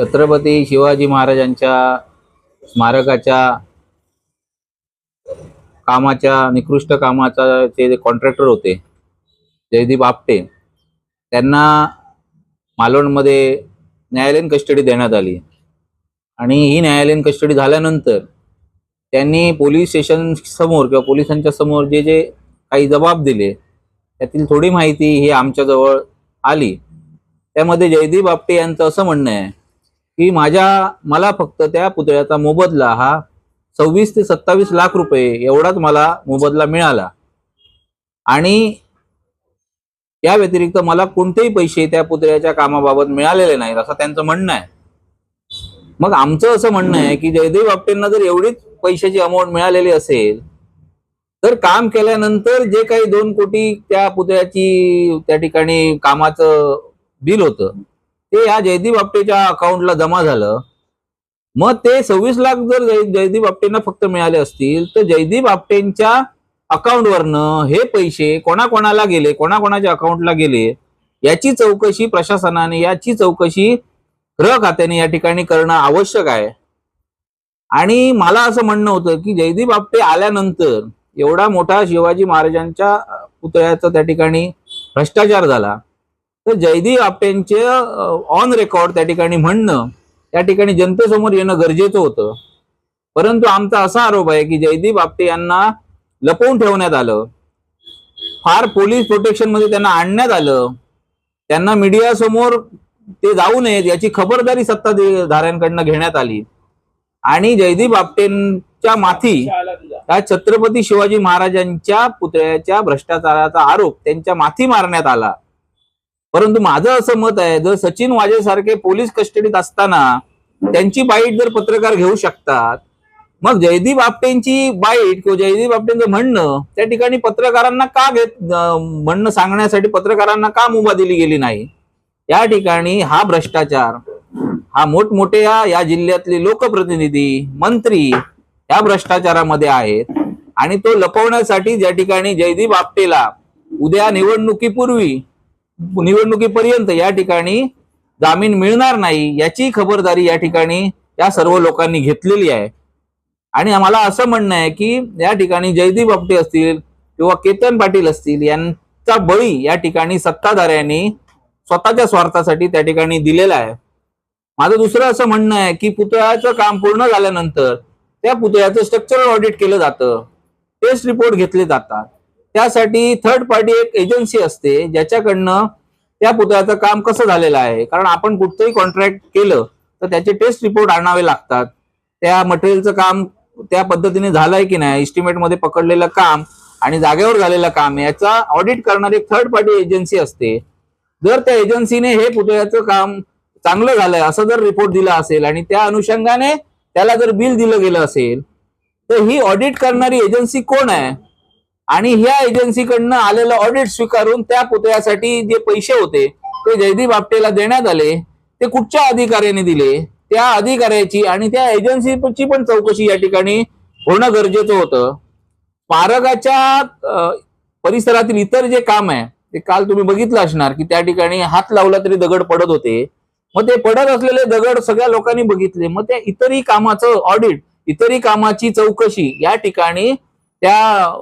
छत्रपती शिवाजी महाराजांच्या स्मारकाच्या कामाच्या निकृष्ट कामाचा जे कॉन्ट्रॅक्टर होते जयदीप आपटे त्यांना मालवणमध्ये न्यायालयीन कस्टडी देण्यात आली. आणि ही न्यायालयीन कस्टडी झाल्यानंतर त्यांनी पोलीस स्टेशन समोर किंवा पोलिसांच्या समोर जे जे काही जबाब दिले त्यातील थोडी माहिती ही आमच्याजवळ आली. त्यामध्ये जयदीप आपटे यांचं असं म्हणणं आहे की माझ्या मला फक्त त्या पुतळ्याचा मोबदला हा सव्वीस ते सत्तावीस लाख रुपये एवढाच मला मोबदला मिळाला. आणि या व्यतिरिक्त मला कोणतेही पैसे त्या पुतळ्याच्या कामाबाबत मिळालेले नाहीत असं त्यांचं म्हणणं आहे. मग आमचं असं म्हणणं आहे की जयदेव बापटेंना जर एवढीच पैशाची अमाऊंट मिळालेली असेल तर काम केल्यानंतर जे काही दोन कोटी त्या पुतळ्याची त्या ठिकाणी कामाचं बिल होतं ते या जयदीप आपटेच्या अकाउंटला जमा झालं. मग ते सव्वीस लाख जर जयदीप आपटेंना फक्त मिळाले असतील तर जयदीप आपटेंच्या अकाउंटवरनं हे पैसे कोणाकोणाला गेले कोणाकोणाच्या अकाउंटला गेले याची चौकशी प्रशासनाने याची चौकशी गृह खात्याने या ठिकाणी करणं आवश्यक आहे. आणि मला असं म्हणणं होतं की जयदीप आपटे आल्यानंतर एवढा मोठा शिवाजी महाराजांच्या पुतळ्याचा त्या ठिकाणी भ्रष्टाचार झाला. तर जयदीप आपटेंचे ऑन रेकॉर्ड त्या ठिकाणी म्हणणं त्या ठिकाणी जनतेसमोर येणं गरजेचं होतं. परंतु आमचा असा आरोप आहे की जयदीप आपटे यांना लपवून ठेवण्यात आलं. फार पोलीस प्रोटेक्शनमध्ये त्यांना आणण्यात आलं. त्यांना मीडिया समोर ते जाऊ नयेत याची खबरदारी सत्ताधाऱ्यांकडनं घेण्यात आली. आणि जयदीप आपटेंच्या माथी त्या छत्रपती शिवाजी महाराजांच्या पुतळ्याच्या भ्रष्टाचाराचा आरोप त्यांच्या माथी मारण्यात आला. परंतु माझं असं मत आहे जर सचिन वाजे सारखे पोलीस कस्टडीत असताना त्यांची बाईट जर पत्रकार घेऊ शकतात मग जयदीप आपटेंची बाईट किंवा जयदीप आपटेंचं म्हणणं त्या ठिकाणी पत्रकारांना का घेत म्हणणं सांगण्यासाठी पत्रकारांना का मुभा दिली गेली नाही? या ठिकाणी हा भ्रष्टाचार हा मोठमोठ्या या जिल्ह्यातले लोकप्रतिनिधी मंत्री या भ्रष्टाचारामध्ये आहेत आणि तो लपवण्यासाठी ज्या ठिकाणी जयदीप आपटेला उद्या निवडणुकीपूर्वी निवडणुकीपर्यंत या ठिकाणी जामीन मिळणार नाही याची खबरदारी या ठिकाणी या सर्व लोकांनी घेतलेली आहे. आणि आम्हाला असं म्हणणं आहे की या ठिकाणी जयदीप आपटे असतील किंवा केतन पाटील असतील यांचा बळी या ठिकाणी सत्ताधाऱ्यांनी स्वतःच्या स्वार्थासाठी त्या ठिकाणी दिलेला आहे. माझं दुसरं असं म्हणणं आहे की पुतळ्याचं काम पूर्ण झाल्यानंतर त्या पुतळ्याचं स्ट्रक्चरल ऑडिट केलं जातं. टेस्ट रिपोर्ट घेतले जातात. त्यासाठी थर्ड पार्टी एक एजन्सी असते ज्याच्याकडनं त्या पुतळ्याचं काम कसं झालेलं आहे. कारण आपण कुठचंही कॉन्ट्रॅक्ट केलं तर त्याचे टेस्ट रिपोर्ट आणावे लागतात. त्या मटेरियलचं काम त्या पद्धतीने झालंय की नाही इस्टिमेटमध्ये पकडलेलं काम आणि जागेवर झालेलं काम याचा ऑडिट करणारी एक थर्ड पार्टी एजन्सी असते. जर त्या एजन्सीने हे पुतळ्याचं काम चांगलं झालंय असं जर रिपोर्ट दिला असेल आणि त्या अनुषंगाने त्याला जर बिल दिलं गेलं असेल तर ही ऑडिट करणारी एजन्सी कोण आहे? आणि ह्या एजन्सीकडनं आलेलं ऑडिट स्वीकारून त्या पुतळ्यासाठी जे पैसे होते ते जयदीप आपटेला देण्यात आले ते कुठच्या अधिकाऱ्याने दिले? त्या अधिकाऱ्याची आणि त्या एजन्सीची पण चौकशी या ठिकाणी होणं गरजेचं होतं. पारगाच्या परिसरातील इतर जे काम आहे ते काल तुम्ही बघितलं असणार की त्या ठिकाणी हात लावला तरी दगड पडत होते. मग ते पडत असलेले दगड सगळ्या लोकांनी बघितले. मग त्या इतरही कामाचं ऑडिट इतरही कामाची चौकशी या ठिकाणी त्या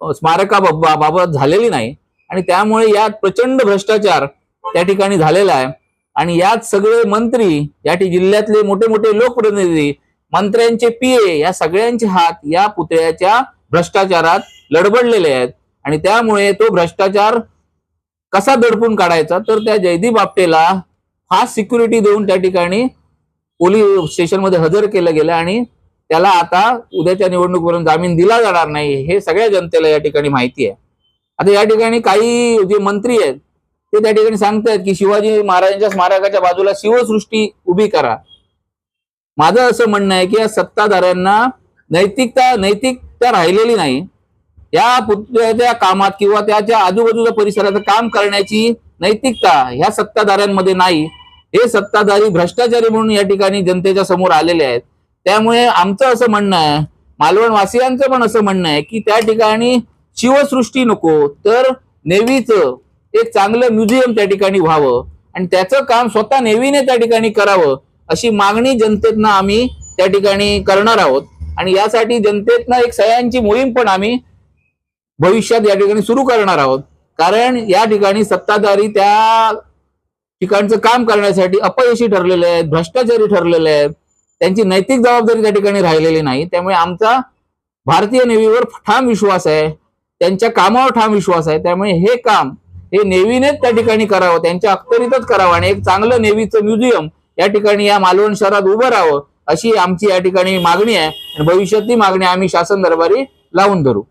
स्मारकाबाबत झालेली नाही. आणि त्यामुळे यात प्रचंड भ्रष्टाचार त्या ठिकाणी झालेला आहे. आणि यात सगळे मंत्री या जिल्ह्यातले मोठे मोठे लोकप्रतिनिधी मंत्र्यांचे पीए या सगळ्यांचे हात या पुतळ्याच्या भ्रष्टाचारात लडबडलेले आहेत. आणि त्यामुळे तो भ्रष्टाचार कसा दडपून काढायचा तर त्या जयदीप आपटेला फास्ट सिक्युरिटी देऊन त्या ठिकाणी पोलीस स्टेशनमध्ये हजर केलं गेलं आणि त्याला आता उद्याच्या निवडणुकीपर्यंत जामीन दिला जाणार नाही हे सगळ्या जनतेला या ठिकाणी माहिती आहे. आता या ठिकाणी काही जे मंत्री आहेत ते त्या ठिकाणी सांगतायत की शिवाजी महाराजांच्या स्मारकाच्या बाजूला शिवसृष्टी उभी करा. माझं असं म्हणणं आहे की या सत्ताधाऱ्यांना नैतिकता नैतिकता राहिलेली नाही. या पुतळ्याच्या कामात किंवा त्याच्या आजूबाजूच्या परिसराचं काम करण्याची नैतिकता ह्या सत्ताधाऱ्यांमध्ये नाही. हे सत्ताधारी भ्रष्टाचारी म्हणून या ठिकाणी जनतेच्या समोर आलेले आहेत. त्यामुळे आमचं असं म्हणणं आहे मालवण वासियांचं पण असं म्हणणं आहे की त्या ठिकाणी शिवसृष्टी नको तर नेव्हीचं एक चांगलं म्युझियम त्या ठिकाणी व्हावं आणि त्याचं काम स्वतः नेव्हीने त्या ठिकाणी करावं अशी मागणी जनतेतनं आम्ही त्या ठिकाणी करणार आहोत. आणि यासाठी जनतेतनं एक सह्यांची मोहीम पण आम्ही भविष्यात या ठिकाणी सुरू करणार आहोत. कारण या ठिकाणी सत्ताधारी त्या ठिकाणचं काम करण्यासाठी अपयशी ठरलेले आहेत भ्रष्टाचारी ठरलेले आहेत. त्यांची नैतिक जबाबदारी त्या ठिकाणी राहिलेली नाही. त्यामुळे आमचा भारतीय नेव्हीवर ठाम विश्वास आहे. त्यांच्या कामावर ठाम विश्वास आहे. त्यामुळे हे काम हे नेव्हीनेच त्या ठिकाणी करावं. त्यांच्या अखतरीतच करावं आणि एक चांगलं नेव्हीचं म्युझियम या ठिकाणी या मालवण शहरात उभं राहावं अशी आमची या ठिकाणी मागणी आहे. आणि भविष्यात ती मागणी आम्ही शासन दरबारी लावून धरू.